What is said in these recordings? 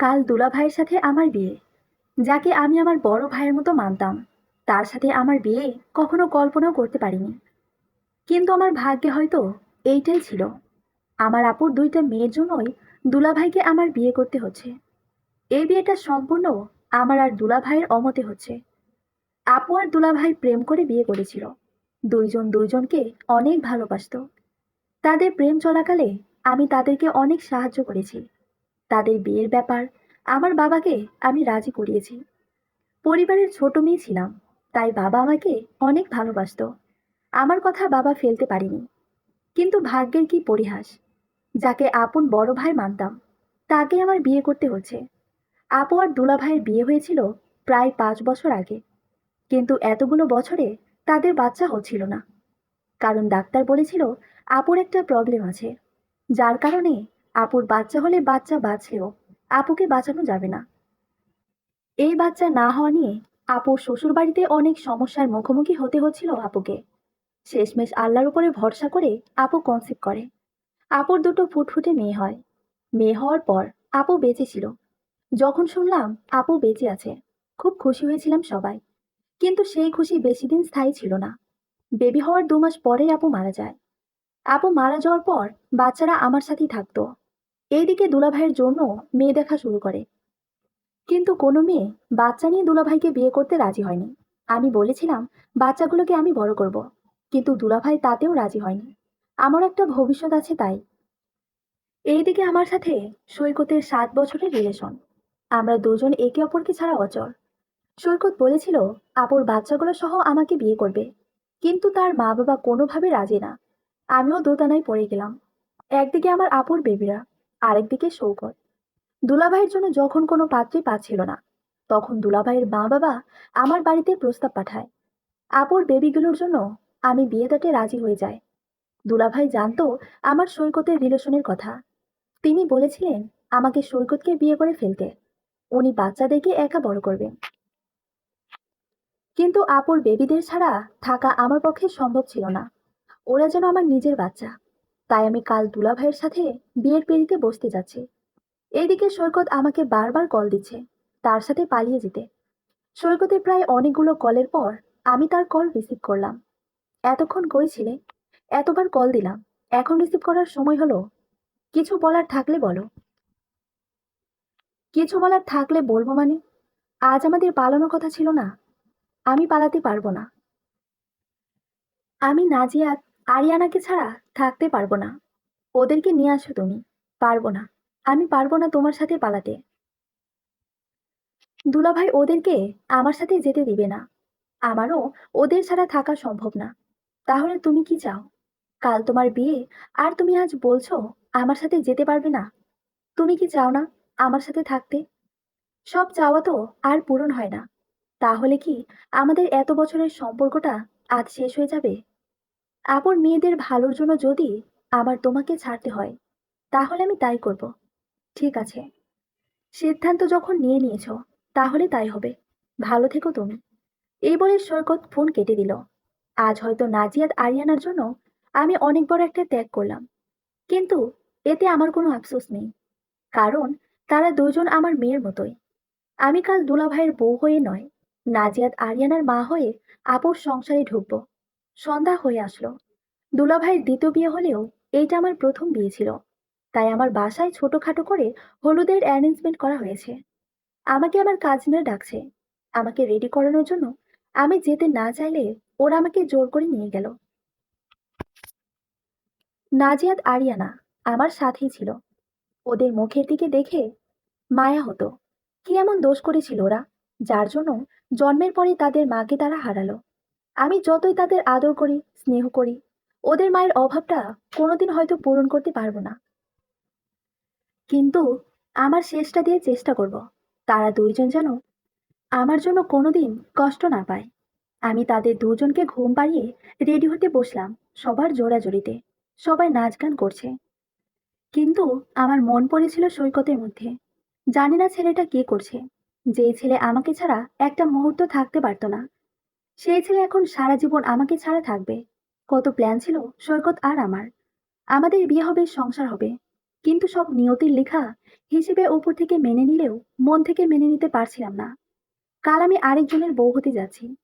কাল দুলা ভাইয়ের সাথে আমার বিয়ে। যাকে আমি আমার বড় ভাইয়ের মতো মানতাম, তার সাথে আমার বিয়ে কখনো কল্পনাও করতে পারিনি। কিন্তু আমার ভাগ্যে হয়তো এইটাই ছিল। আমার আপুর দুইটা মেয়ের জন্যই দুলাভাইকে আমার বিয়ে করতে হচ্ছে। এই বিয়েটা সম্পূর্ণ আমার আর দুলাভাইয়ের অমতে হচ্ছে। আপু আর দুলাভাই প্রেম করে বিয়ে করেছিল। দুইজন দুইজনকে অনেক ভালোবাসতো। তাদের প্রেম চলাকালে আমি তাদেরকে অনেক সাহায্য করেছি। তাদের বিয়ের ব্যাপার আমার বাবাকে আমি রাজি করিয়েছি। পরিবারের ছোট মেয়ে ছিলাম, তাই বাবা আমাকে অনেক ভালোবাসতো। আমার কথা বাবা ফেলতে পারিনি। কিন্তু ভাগ্যের কি পরিহাস? যাকে আপন বড় ভাই মানতাম, তাকে আমার বিয়ে করতে হচ্ছে। আপু আর দুলা ভাইয়ের বিয়ে হয়েছিল প্রায় পাঁচ বছর আগে। কিন্তু এতগুলো বছরে তাদের বাচ্চা হচ্ছিল না। কারণ ডাক্তার বলেছিল, আপুর একটা প্রবলেম আছে, যার কারণে আপুর বাচ্চা হলে বাচ্চা বাঁচলেও আপুকে বাঁচানো যাবে না। এই বাচ্চা না হওয়া নিয়ে আপুর শ্বশুর বাড়িতে অনেক সমস্যার মুখোমুখি হতে হচ্ছিল আপুকে। শেষমেশ আল্লাহর উপরে ভরসা করে আপু কনসিভ করে। আপুর দুটো ফুটফুটে মেয়ে হয়। মেয়ে হওয়ার পর আপু বেঁচে ছিল। যখন শুনলাম আপু বেঁচে আছে, খুব খুশি হয়েছিলাম সবাই। কিন্তু সেই খুশি বেশি দিন স্থায়ী ছিল না। বেবি হওয়ার দু মাস পরেই আপু মারা যায়। আপু মারা যাওয়ার পর বাচ্চারা আমার সাথেই থাকতো। এইদিকে দুলাভাইয়ের জন্য মেয়ে দেখা শুরু করে। কিন্তু কোনো মেয়ে বাচ্চা নিয়ে দুলাভাইকে বিয়ে করতে রাজি হয়নি। আমি বলেছিলাম, বাচ্চাগুলোকে আমি বড় করব। কিন্তু দুলাভাই তাতেও রাজি হয়নি। আমার একটা ভবিষ্যৎ আছে তাই। এইদিকে আমার সাথে সৈকতের সাত বছরের রিলেশন আমরা দুজন একে অপরকে ছাড়া অচল। সৈকত বলেছিল, আপুর বাচ্চাগুলো সহ আমাকে বিয়ে করবে। কিন্তু তার মা বাবা কোনোভাবে রাজি না। আমিও দোতানায় পড়ে গেলাম। একদিকে আমার আপুর বেবিরা। আরেকদিকে সৌকত দুলাভাইয়ের জন্য যখন কোনো পাত্রী পাচ্ছিল না, তখন দুলাভাইয়ের মা বাবা আমার বাড়িতে প্রস্তাব পাঠায়, আপুর বেবিগুলোর জন্য আমি বিয়ে দাটে রাজি হয়ে যাই। দুলাভাই জানতো আমার সৈকতের রিলেশনের কথা। তিনি বলেছিলেন আমাকে সৈকতকে বিয়ে করে ফেলতে। উনি বাচ্চাদেরকে একা বড় করবেন। কিন্তু আপুর বেবিদের ছাড়া থাকা আমার পক্ষে সম্ভব ছিল না। ওরা যেন আমার নিজের বাচ্চা। তাই আমি কাল দুলাভাইয়ের সাথে বিয়ের পিড়িতে বসতে যাচ্ছি। এইদিকে সৈকত আমাকে বারবার কল দিচ্ছে, তার সাথে পালিয়ে যেতে। সৈকতে প্রায় অনেকগুলো কলের পর আমি তার কল রিসিভ করলাম। এতক্ষণ কই ছিলে? এতবার কল দিলাম। এখন রিসিভ করার সময় হলো। কিছু বলার থাকলে বলো। কিছু বলার থাকলে বলব মানে? আজ আমাদের পালানোর কথা ছিল না। আমি পালাতে পারব না। আমি নাজিয়াত আরিয়ানাকে ছাড়া থাকতে পারব না। ওদেরকে নিয়ে আসো তুমি। পারব না। আমি পারব না তোমার সাথে পালাতে। দুলাভাই ওদেরকে আমার সাথে যেতে দিবে না। আমারও ওদের ছাড়া থাকা সম্ভব না। তাহলে তুমি কি চাও? কাল তোমার বিয়ে, আর তুমি আজ বলছো আমার সাথে যেতে পারবে না। তুমি কি চাও না আমার সাথে থাকতে? সব চাওয়া তো আর পূরণ হয় না। তাহলে কি আমাদের এত বছরের সম্পর্কটা আজ শেষ হয়ে যাবে? আপন মেয়েদের ভালোর জন্য যদি আবার তোমাকে ছাড়তে হয়, তাহলে আমি তাই করব। ঠিক আছে। সিদ্ধান্ত যখন নিয়ে নিয়েছ, তাহলে তাই হবে। ভালো থেকো তুমি। এই বলে সৈকত ফোন কেটে দিল। আজ হয়তো নাজিয়াত আরিয়ানার জন্য আমি অনেক বড় একটা ত্যাগ করলাম। কিন্তু এতে আমার কোনো আফসোস নেই। কারণ তারা দুজন আমার মেয়ের মতোই। আমি কাল দুলাভাইয়ের বউ হয়ে নয়, নাজিয়াত আরিয়ানার মা হয়ে আপুর সংসারে ঢুকবো। সন্ধ্যা হয়ে আসলো। দুলাভাইয়ের দ্বিতীয় বিয়ে হলেও এইটা আমার প্রথম বিয়ে ছিল। তাই আমার বাসায় ছোটখাটো করে হলুদের অ্যারেঞ্জমেন্ট করা হয়েছে। আমাকে আমার কাজিনরা ডাকছে। আমাকে রেডি করানোর জন্য আমি যেতে না চাইলে ওরা আমাকে জোর করে নিয়ে গেল। নাজিয়াত আরিয়ানা আমার সাথেই ছিল। ওদের মুখের দিকে দেখে মায়া হতো। কি এমন দোষ করেছিল ওরা? যার জন্য জন্মের পরে তাদের মাকে তারা হারালো। আমি যতই তাদের আদর করি, স্নেহ করি, ওদের মায়ের অভাবটা কোনোদিন হয়তো পূরণ করতে পারব না। কিন্তু আমার শেষটা দিয়ে চেষ্টা করব, তারা দুইজন যেন আমার জন্য কোনোদিন কষ্ট না পায়। আমি তাদের দুজনকে ঘুম পাড়িয়ে রেডি হতে বসলাম সবার জোড়াজোড়িতে সবাই নাচ গান করছে। কিন্তু আমার মন পড়েছিল সৈকতের মধ্যে, জানি না ছেলেটা কি করছে, যেই ছেলে আমাকে ছাড়া একটা মুহূর্ত থাকতে পারতো না সেই ছেলে এখন সারা জীবন আমাকে ছাড়া থাকবে। কত প্ল্যান ছিল, সৈকত আর আমার। আমাদের বিয়ে হবে, সংসার হবে। কিন্তু সব নিয়তির লেখা হিসেবে উপর থেকে মেনে নিলেও মন থেকে মেনে নিতে পারছিলাম না। কাল আমি আরেকজনের বউ হতে যাচ্ছি।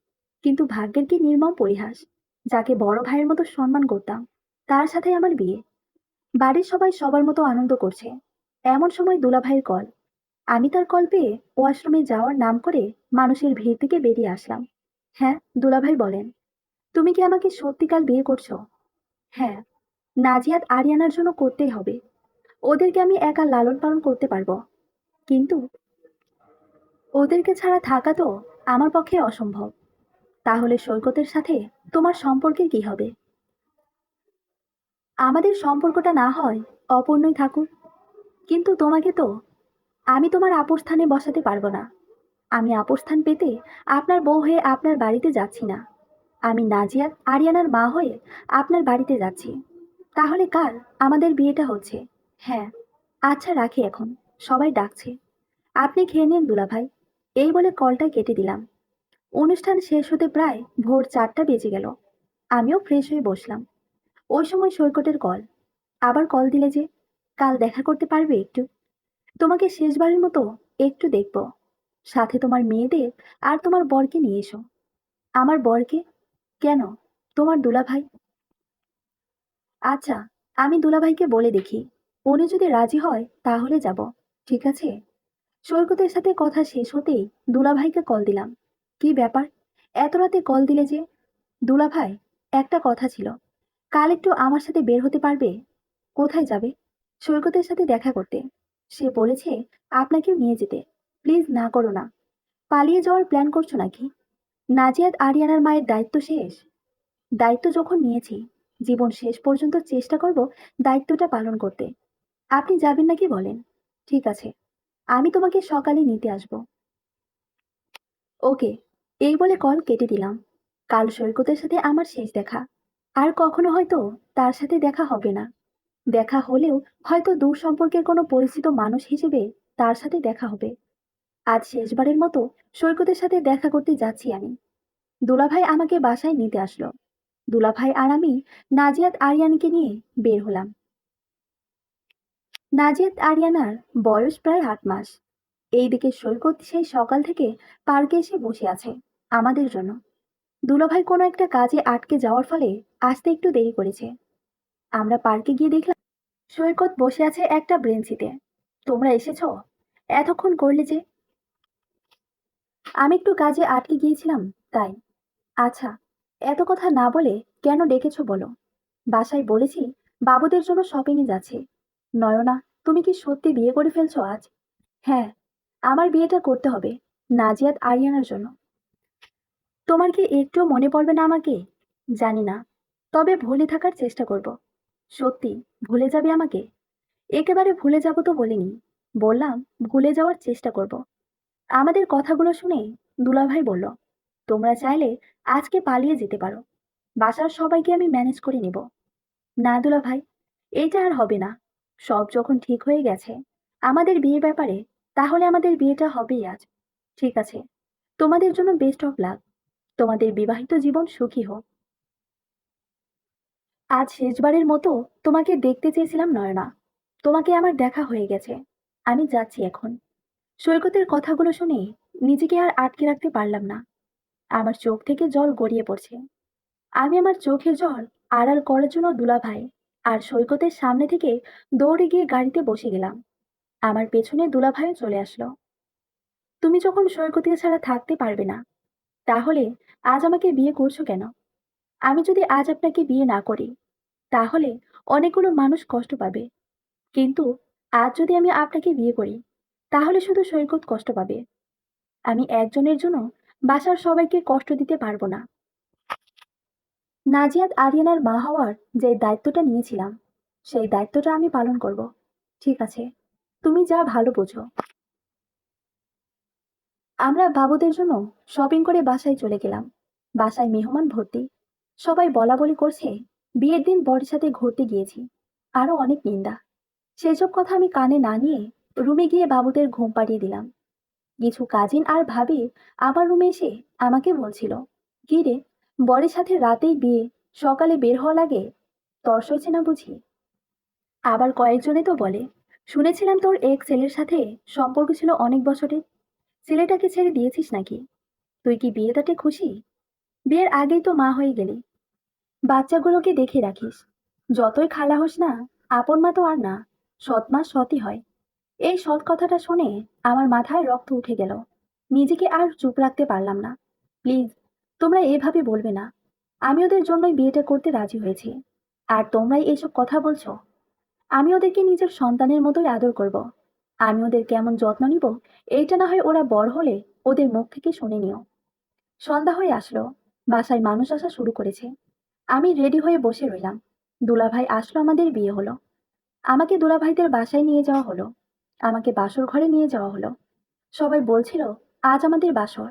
কিন্তু ভাগ্যের কি নির্মম পরিহাস? যাকে বড় ভাইয়ের মতো সম্মান করতাম, তার সাথে আমার বিয়ে। বাড়ির সবাই সবার মতো আনন্দ করছে। এমন সময় দুলাভাইয়ের কল। আমি তার কল পেয়ে ওয়াশরুমে যাওয়ার নাম করে মানুষের ভিড় থেকে বেরিয়ে আসলাম। হ্যাঁ দুলাভাই বলেন। তুমি কি আমাকে সত্যিকার বিয়ে করছ? হ্যাঁ নাজিয়াত আরিয়ানার জন্য করতেই হবে। ওদেরকে আমি একা লালন পালন করতে পারব। কিন্তু ওদেরকে ছাড়া থাকা তো আমার পক্ষে অসম্ভব। তাহলে সৈকতের সাথে তোমার সম্পর্কের কি হবে? আমাদের সম্পর্কটা না হয় অপূর্ণই থাকুক। কিন্তু তোমাকে তো আমি তোমার আপস্থানে বসাতে পারব না। আমি আপস্থান পেতে আপনার বউ হয়ে আপনার বাড়িতে যাচ্ছি না। আমি নাজিয়াত আরিয়ানার মা হয়ে আপনার বাড়িতে যাচ্ছি। তাহলে কাল আমাদের বিয়েটা হচ্ছে। হ্যাঁ আচ্ছা রাখি এখন, সবাই ডাকছে। আপনি খেয়ে নিন দুলাভাই। এই বলে কলটা কেটে দিলাম। অনুষ্ঠান শেষ হতে প্রায় ভোর চারটা বেজে গেল। আমিও ফ্রেশ হয়ে বসলাম। ওই সময় সৈকতের কল। আবার কল দিলে যে, কাল দেখা করতে পারবে একটু। তোমাকে শেষবারের মতো একটু দেখব। সাথে তোমার মেয়েদের আর তোমার বরকে নিয়ে এসো। আমার বরকে? কেন? তোমার দুলাভাই? আচ্ছা আমি দুলাভাইকে বলে দেখি। উনি যদি রাজি হয়, তাহলে যাব। ঠিক আছে? সৈকতের সাথে কথা শেষ হতেই দুলাভাইকে কল দিলাম। কি ব্যাপার? এত রাতে কল দিলে যে? দুলাভাই, একটা কথা ছিল। কাল একটু আমার সাথে বের হতে পারবে? কোথায় যাবে? সৈকতের সাথে দেখা করতে। সে বলেছে, আপনাকেও নিয়ে যেতে। প্লিজ না করো না। পালিয়ে যাওয়ার প্ল্যান করছ নাকি? নাজিয়াত আরিয়ানার মায়ের দায়িত্ব শেষ? দায়িত্ব যখন নিয়েছি, জীবন শেষ পর্যন্ত চেষ্টা করব দায়িত্বটা পালন করতে। আপনি যাবেন নাকি বলেন? ঠিক আছে, আমি তোমাকে সকালে নিতে আসব। ওকে, এই বলে কল কেটে দিলাম। কাল সৈকতের সাথে আমার শেষ দেখা। আর কখনো হয়তো তার সাথে দেখা হবে না। দেখা হলেও হয়তো দূর সম্পর্কের কোনো পরিচিত মানুষ হিসেবে তার সাথে দেখা হবে। আজ শেষবারের মতো সৈকতের সাথে দেখা করতে যাচ্ছি আমি। দুলাভাই আমাকে বাসায় নিতে আসলো। দুলাভাই আর আমি নাজিয়াত আরিয়ানকে নিয়ে বের হলাম। নাজিয়াত আরিয়ানার বয়স প্রায় আট মাস। এইদিকে সৈকত সেই সকাল থেকে পার্কে এসে বসে আছে আমাদের জন্য। দুলাভাই কোনো একটা কাজে আটকে যাওয়ার ফলে আসতে একটু দেরি করেছে। আমরা পার্কে গিয়ে দেখলাম সৈকত বসে আছে একটা ব্রেঞ্চিতে। তোমরা এসেছ? এতক্ষণ করলে যে আমি একটু কাজে আটকে গিয়েছিলাম, তাই। আচ্ছা এত কথা না বলে কেন ডেকেছো বলো? বাসায় বলেছি বাবুদের জন্য শপিংয়ে যাচ্ছে। নয়না, তুমি কি সত্যি বিয়ে করে ফেলছো আজ? হ্যাঁ আমার বিয়েটা করতে হবে, নাজিয়াত আরিয়ানার জন্য। তোমার কি একটুও মনে পড়বে না আমাকে? জানি না, তবে ভুলে থাকার চেষ্টা করব। সত্যি, ভুলে যাবে আমাকে? একেবারে ভুলে যাব তো বলিনি। বললাম, ভুলে যাওয়ার চেষ্টা করব। আমাদের কথাগুলো শুনে দুলাভাই বলল, তোমরা চাইলে আজকে পালিয়ে যেতে পারো। বাসার সবাইকে আমি ম্যানেজ করে নেব। না দুলাভাই এইটা আর হবে না। সব যখন ঠিক হয়ে গেছে, আমাদের বিয়ে ব্যাপারে, তাহলে আমাদের বিয়েটা হবেই আজ। ঠিক আছে, তোমাদের জন্য বেস্ট অফ লাক তোমাদের বিবাহিত জীবন সুখী হোক। আজ শেষবারের মতো তোমাকে দেখতে চেয়েছিলাম নয়না। তোমাকে আমার দেখা হয়ে গেছে। আমি যাচ্ছি এখন। সৈকতের কথাগুলো শুনে নিজেকে আর আটকে রাখতে পারলাম না। আমার চোখ থেকে জল গড়িয়ে পড়ছে। আমি আমার চোখে জল আড়াল করার জন্য দুলাভাই আর সৈকতের সামনে থেকে দৌড়ে গিয়ে গাড়িতে বসে গেলাম। আমার পেছনে দুলাভাইও চলে আসলো। তুমি যখন সৈকতকে ছাড়া থাকতে পারবে না, তাহলে আজ আমাকে বিয়ে করছ কেন? আমি যদি আজ আপনাকে বিয়ে না করি, তাহলে অনেকগুলো মানুষ কষ্ট পাবে। কিন্তু আজ যদি আমি আপনাকে বিয়ে করি তাহলে শুধু সৈকত কষ্ট পাবে। আমি একজনের জন্য বাসার সবাইকে কষ্ট দিতে পারব না। নাজিয়াত আরিয়ানার মা হওয়ার যে দায়িত্বটা নিয়েছিলাম, সেই দায়িত্বটা আমি পালন করব। ঠিক আছে, তুমি যা ভালো বোঝো। আমরা বাবুদের জন্য শপিং করে বাসায় চলে গেলাম। বাসায় মেহমান ভর্তি। সবাই বলা বলি করছে, বিয়ের দিন বরের সাথে ঘুরতে গিয়েছি। আরও অনেক নিন্দা। সেসব কথা আমি কানে না নিয়ে রুমে গিয়ে বাবুদের ঘুম পাড়িয়ে দিলাম। কিছু কাজিন আর ভাবি আবার রুমে এসে আমাকে বলছিল, কি রে, বরের সাথে রাতেই বিয়ে, সকালে বের হওয়া লাগে? তর্স হচ্ছে না বুঝি? আবার কয়েকজনে তো বলে, শুনেছিলাম তোর এক ছেলের সাথে সম্পর্ক ছিল অনেক বছরের। ছেলেটাকে ছেড়ে দিয়েছিস নাকি? তুই কি বিয়েটাতে খুশি? বিয়ের আগেই তো মা হয়ে গেলি। বাচ্চাগুলোকে দেখে রাখিস। যতই খালা হোস না, আপন মা তো আর না, সৎ মা সতই হয়। এই সৎ কথাটা শুনে আমার মাথায় রক্ত উঠে গেল। নিজেকে আর চুপ রাখতে পারলাম না। প্লিজ, তোমরা এভাবে বলবে না। আমি ওদের জন্যই বিয়েটা করতে রাজি হয়েছি। আর তোমরাই এসব কথা বলছো? আমি ওদেরকে নিজের সন্তানের মতোই আদর করব। আমি ওদের কেমন যত্ন নিব, এইটা না হয় ওরা বড় হলে ওদের মুখ থেকে শুনে নিও। সন্ধ্যা হয়ে আসলো। বাসায় মানুষ আসা শুরু করেছে। আমি রেডি হয়ে বসে রইলাম। দুলাভাই আসলো আমাদের বিয়ে হলো। আমাকে দুলাভাইদের বাসায় নিয়ে যাওয়া হলো। আমাকে বাসর ঘরে নিয়ে যাওয়া হলো। সবাই বলছিল, আজ আমাদের বাসর।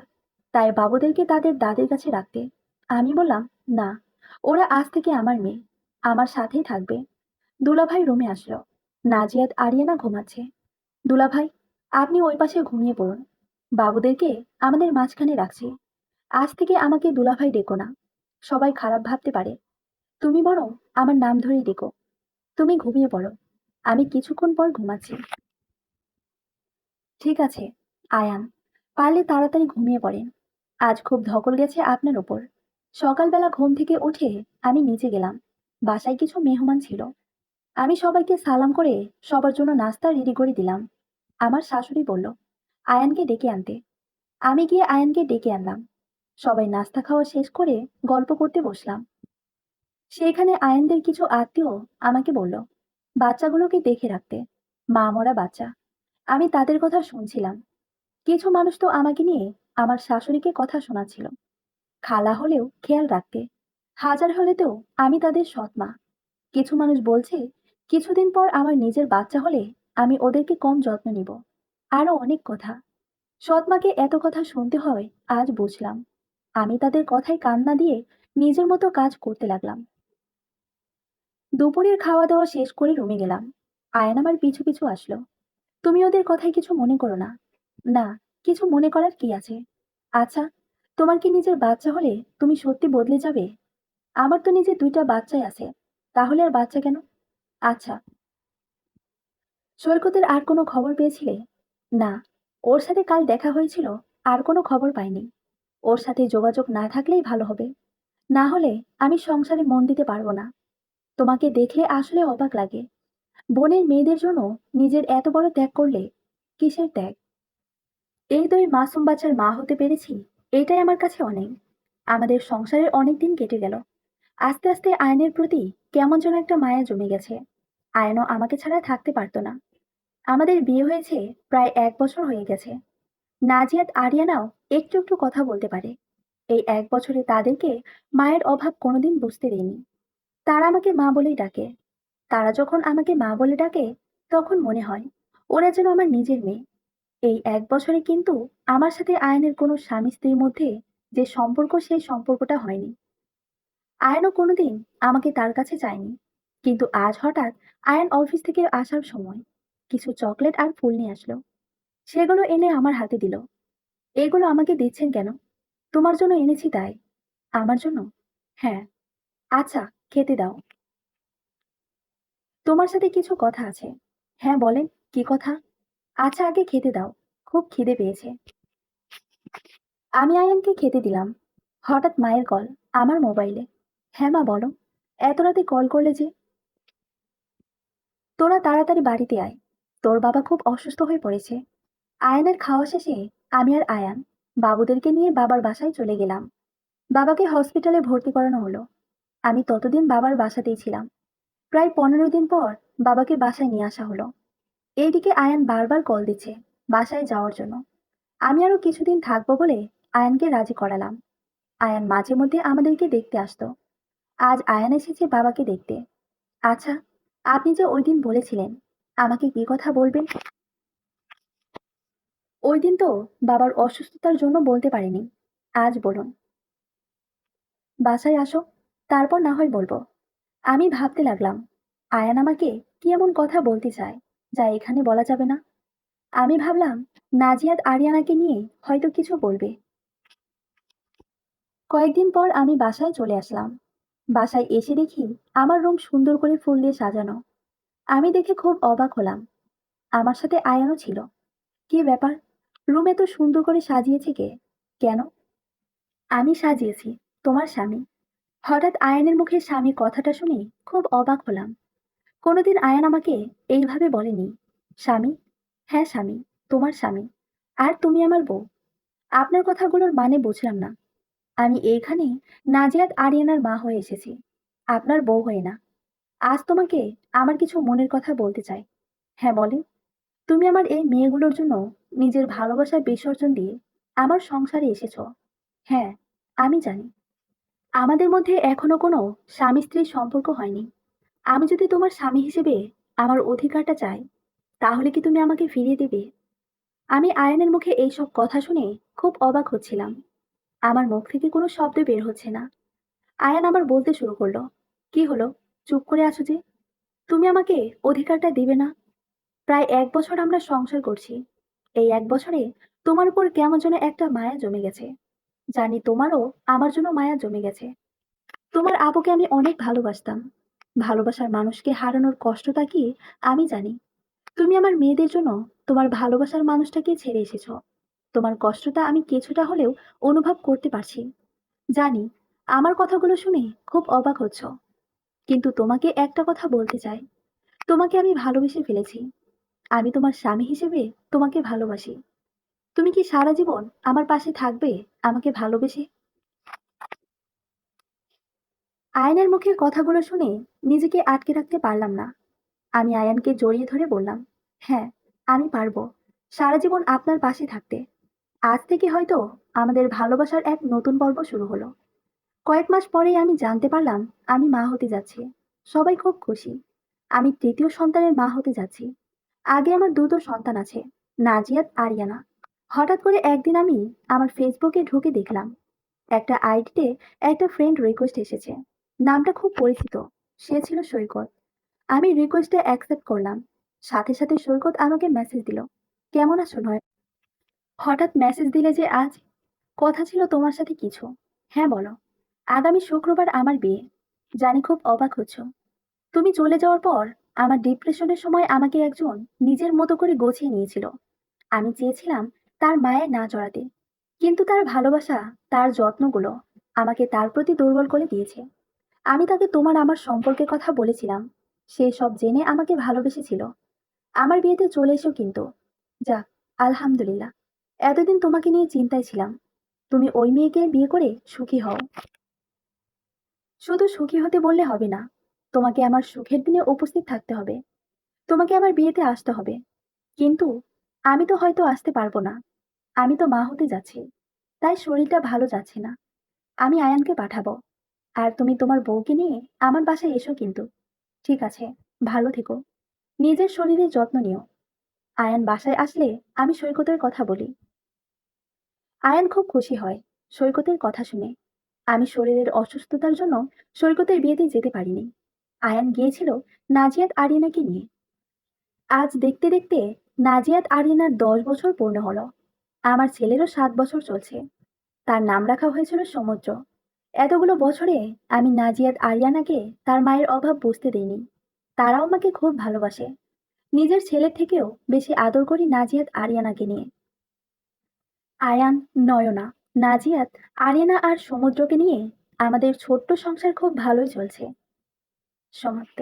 তাই বাবুদেরকে তাদের দাদের কাছে রাখতে আমি বললাম, না, ওরা আজ থেকে আমার মেয়ে, আমার সাথেই থাকবে। দুলাভাই রুমে আসলো। নাজিয়াত আরিয়ানা ঘুমাচ্ছে। দুলাভাই, আপনি ওই পাশে ঘুমিয়ে পড়ুন। বাবুদেরকে আমাদের মাঝখানে রাখছি। আজ থেকে আমাকে দুলাভাই ডেকো না। সবাই খারাপ ভাবতে পারে। তুমি বরং আমার নাম ধরেই ডেকো। তুমি ঘুমিয়ে পড়ো। আমি কিছুক্ষণ পর ঘুমাচ্ছি। ঠিক আছে, আয়ান। পারলে তাড়াতাড়ি ঘুমিয়ে পড়েন। আজ খুব ধকল গেছে আপনার ওপর। সকালবেলা ঘুম থেকে উঠে আমি নিচে গেলাম। বাসায় কিছু মেহমান ছিল। আমি সবাইকে সালাম করে সবার জন্য নাস্তা রেডি করে দিলাম। আমার শাশুড়ি বলল, আয়ানকে ডেকে আনতে। আমি গিয়ে আয়ানকে ডেকে আনলাম। সবাই নাস্তা খাওয়া শেষ করে গল্প করতে বসলাম। সেখানে আয়ানদের কিছু আত্মীয় আমাকে বলল, বাচ্চাগুলোকে দেখে রাখতে। মা মরা বাচ্চা। আমি তাদের কথা শুনছিলাম। কিছু মানুষ তো আমাকে নিয়ে আমার শাশুড়িকে কথা শোনাচ্ছিল। খালা হলেও খেয়াল রাখতে। হাজার হলে তো আমি তাদের সৎমা কিছু মানুষ বলছে, কিছুদিন পর আমার নিজের বাচ্চা হলে আমি ওদেরকে কম যত্ন নিব। আরও অনেক কথা। সৎমাকে এত কথা শুনতে হয়, আজ বুঝলাম। আমি তাদের কথায় কান না দিয়ে নিজের মতো কাজ করতে লাগলাম। দুপুরের খাওয়া দাওয়া শেষ করে রুমে গেলাম। আয়ন আমার পিছু পিছু আসলো। তুমি ওদের কথায় কিছু মনে করো না। না, কিছু মনে করার কি আছে? আচ্ছা তোমার কি নিজের বাচ্চা হলে তুমি সত্যি বদলে যাবে? আমার তো নিজের দুইটা বাচ্চাই আছে, তাহলে আর বাচ্চা কেন? আচ্ছা। সৈকতের আর কোনো খবর পেয়েছিলে? না, ওর সাথে কাল দেখা হয়েছিল, আর কোনো খবর পাইনি। ওর সাথে যোগাযোগ না থাকলেই ভালো হবে। না হলে আমি সংসারে মন দিতে পারব না। তোমাকে দেখলে আসলে অবাক লাগে। বোনের মেয়েদের জন্য নিজের এত বড় ত্যাগ করলে কিসের ত্যাগ? এই দুই মাসুম বাচ্চার মা হতে পেরেছি, এটাই আমার কাছে অনেক। আমাদের সংসারের অনেক দিন কেটে গেল। আস্তে আস্তে আয়নের প্রতি কেমন যেন একটা মায়া জমে গেছে। আয়নও আমাকে ছাড়া থাকতে পারতো না। আমাদের বিয়ে হয়েছে প্রায় এক বছর হয়ে গেছে। নাজিয়াত আরিয়ানাও একটু একটু কথা বলতে পারে। এই এক বছরে তাদেরকে মায়ের অভাব কোনোদিন বুঝতে দেয়নি। তারা আমাকে মা বলেই ডাকে। তারা যখন আমাকে মা বলে ডাকে, তখন মনে হয় ওরা যেন আমার নিজের মেয়ে। এই এক বছরে কিন্তু আমার সাথে আয়নের কোনো স্বামী স্ত্রীর মধ্যে যে সম্পর্ক, সেই সম্পর্কটা হয়নি। আয়নও কোনোদিন আমাকে তার কাছে চায়নি কিন্তু আজ হঠাৎ আয়ন অফিস থেকে আসার সময় কিছু চকলেট আর ফুল নিয়ে আসলো। সেগুলো এনে আমার হাতে দিল। এগুলো আমাকে দিচ্ছেন কেন? তোমার জন্য এনেছি তাই। আমার জন্য? হ্যাঁ। আচ্ছা খেতে দাও। তোমার সাথে কিছু কথা আছে। হ্যাঁ বলেন, কি কথা? আচ্ছা আগে খেতে দাও, খুব খিদে পেয়েছে। আমি আয়ানকে খেতে দিলাম। হঠাৎ মায়ের কল, আমার মোবাইলে। হ্যাঁ মা, বলো, এত রাতে কল করলে যে? তোরা তাড়াতাড়ি বাড়িতে আয়, তোর বাবা খুব অসুস্থ হয়ে পড়েছে। আয়ানের খাওয়া শেষে আমি আর আয়ান বাবুদেরকে নিয়ে বাবার বাসায় চলে গেলাম। বাবাকে হসপিটালে ভর্তি করানো হলো। আমি ততদিন বাবার বাসাতেই ছিলাম। প্রায় পনেরো দিন পর বাবাকে বাসায় নিয়ে আসা হলো। এইদিকে আয়ান বারবার কল দিচ্ছে বাসায় যাওয়ার জন্য। আমি আরও কিছুদিন থাকব বলে আয়ানকে রাজি করালাম। আয়ান মাঝে মধ্যে আমাদেরকে দেখতে আসতো। আজ আয়ান এসেছে বাবাকে দেখতে। আচ্ছা আপনি যে ওই দিন বলেছিলেন, আমাকে কি কথা বলবেন? ওই দিন তো বাবার অসুস্থতার জন্য বলতে পারিনি। আজ বলুন। বাসায় আসো, তারপর না হয় বলব। আমি ভাবতে লাগলাম, আয়ান আমাকে কি এমন কথা বলতে চায়, যা এখানে বলা যাবে না? আমি ভাবলাম, নাজিয়াত আরিয়ানাকে নিয়ে হয়তো কিছু বলবে। কয়েকদিন পর আমি বাসায় চলে আসলাম। বাসায় এসে দেখি আমার রুম সুন্দর করে ফুল দিয়ে সাজানো। আমি দেখে খুব অবাক হলাম। আমার সাথে আয়ানও ছিল। কি ব্যাপার? রুমে তো সুন্দর করে সাজিয়েছে কে? কেন? আমি সাজিয়েছি, তোমার স্বামী। হঠাৎ আয়ানের মুখে স্বামী কথাটা শুনে খুব অবাক হলাম। কোনোদিন আয়ান আমাকে এইভাবে বলেনি, স্বামী হ্যাঁ স্বামী, তোমার স্বামী, আর তুমি আমার বউ। আপনার কথাগুলোর মানে বুঝলাম না। আমি এইখানে নাজিয়াত আরিয়ানার মা হয়ে এসেছি, আপনার বউ হয়ে না। আজ তোমাকে আমার কিছু মনের কথা বলতে চাই। হ্যাঁ বলে তুমি আমার এই মেয়েগুলোর জন্য নিজের ভালোবাসা বিসর্জন দিয়ে আমার সংসারে এসেছ। হ্যাঁ আমি জানি। আমাদের মধ্যে এখনও কোনো স্বামী স্ত্রীর সম্পর্ক হয়নি। আমি যদি তোমার স্বামী হিসেবে আমার অধিকারটা চাই, তাহলে কি তুমি আমাকে ফিরিয়ে দেবে? আমি আয়নের মুখে এইসব কথা শুনে খুব অবাক হচ্ছিলাম। আমার মুখ থেকে কোনো শব্দ বের হচ্ছে না। আয়ান আবার বলতে শুরু করল, কি হলো? চুপ করে আছো যে? তুমি আমাকে অধিকারটা দিবে না? প্রায় এক বছর আমরা সংসার করছি। এই এক বছরে তোমার উপর কেমন যেন একটা মায়া জমে গেছে। জানি তোমারও আমার জন্য মায়া জমে গেছে। তোমার আবুকে আমি অনেক ভালোবাসতাম। ভালোবাসার মানুষকে হারানোর কষ্টটা কি আমি জানি। তুমি আমার মেয়েদের জন্য তোমার ভালোবাসার মানুষটাকে ছেড়ে এসেছ। তোমার কষ্টটা আমি কিছুটা হলেও অনুভব করতে পারছি। জানি, আমার কথাগুলো শুনে খুব অবাক হচ্ছ। কিন্তু তোমাকে একটা কথা বলতে চাই। তোমাকে আমি ভালোবেসে ফেলেছি। আমি তোমার স্বামী হিসেবে তোমাকে ভালোবাসি। তুমি কি সারা জীবন আমার পাশে থাকবে? আমাকে ভালোবেসে। আয়নের মুখের কথাগুলো শুনে নিজেকে আটকে রাখতে পারলাম না। আমি আয়ানকে জড়িয়ে ধরে বললাম হ্যাঁ আমি পারব। সারা জীবন আপনার পাশে থাকতে। আজ থেকে হয়তো আমাদের ভালোবাসার এক নতুন পর্ব শুরু হলো। কয়েক মাস পরেই আমি জানতে পারলাম আমি মা হতে যাচ্ছি। সবাই খুব খুশি। আমি তৃতীয় সন্তানের মা হতে যাচ্ছি। আগে আমার দুটো সন্তান আছে, নাজিয়াত আরিয়ানা হঠাৎ করে একদিন আমি আমার ফেসবুকে ঢুকে দেখলাম, একটা আইডিতে একটা ফ্রেন্ড রিকোয়েস্ট এসেছে। নামটা খুব পরিচিত, সে ছিল সৈকত। আমি রিকোয়েস্টে অ্যাকসেপ্ট করলাম, সাথে সাথে সৈকত আমাকে মেসেজ দিল, কেমন আছো নয়? হঠাৎ মেসেজ দিলে যে, আজ কথা ছিল তোমার সাথে কিছু। হ্যাঁ বলো। আগামী শুক্রবার আমার বিয়ে। জানি খুব অবাক হচ্ছ। তুমি চলে যাওয়ার পর আমার ডিপ্রেশনের সময় আমাকে একজন নিজের মতো করে গোছিয়ে নিয়েছিল। আমি চেয়েছিলাম তার মায়ের না জড়াতে। কিন্তু তার ভালোবাসা, তার যত্নগুলো আমাকে তার প্রতি দুর্বল করে দিয়েছে। আমি তাকে তোমার আমার সম্পর্কের কথা বলেছিলাম। সে সব জেনে আমাকে ভালোবেসেছিল। আমার বিয়েতে চলে এসো কিন্তু। যাক, আলহামদুলিল্লাহ। এতদিন তোমাকে নিয়ে চিন্তায় ছিলাম। তুমি ওই মেয়েকে বিয়ে করে সুখী হও। শুধু সুখী হতে বললে হবে না, তোমাকে আমার সুখের দিনে উপস্থিত থাকতে হবে। তোমাকে আমার বিয়েতে আসতে হবে। কিন্তু আমি তো হয়তো আসতে পারব না। আমি তো মা হতে যাচ্ছি। তাই শরীরটা ভালো যাচ্ছে না। আমি আয়ানকে পাঠাবো। আর তুমি তোমার বউকে নিয়ে আমার বাসায় এসো কিন্তু। ঠিক আছে, ভালো থেকো। নিজের শরীরের যত্ন নিও। আয়ান বাসায় আসলে আমি সৈকতের কথা বলি। আয়ান খুব খুশি হয় সৈকতের কথা শুনে। আমি শরীরের অসুস্থতার জন্য সৈকতের বিয়েতে যেতে পারিনি। আয়ান গিয়েছিল নাজিয়াত আরিয়ানাকে নিয়ে। আজ দেখতে দেখতে নাজিয়াত আরিয়ানার দশ বছর পূর্ণ হলো। আমার ছেলেরও সাত বছর চলছে। তার নাম রাখা হয়েছিল সমুদ্র। এতগুলো বছরে আমি নাজিয়াত আরিয়ানাকে তার মায়ের অভাব বুঝতে দিইনি। তারাও আমাকে খুব ভালোবাসে। নিজের ছেলের থেকেও বেশি আদর করি নাজিয়াত আরিয়ানাকে নিয়ে। আয়ান নয়না, নাজিয়াত আরিয়ানা আর সমুদ্রকে নিয়ে আমাদের ছোট্ট সংসার খুব ভালোই চলছে। সমাপ্ত।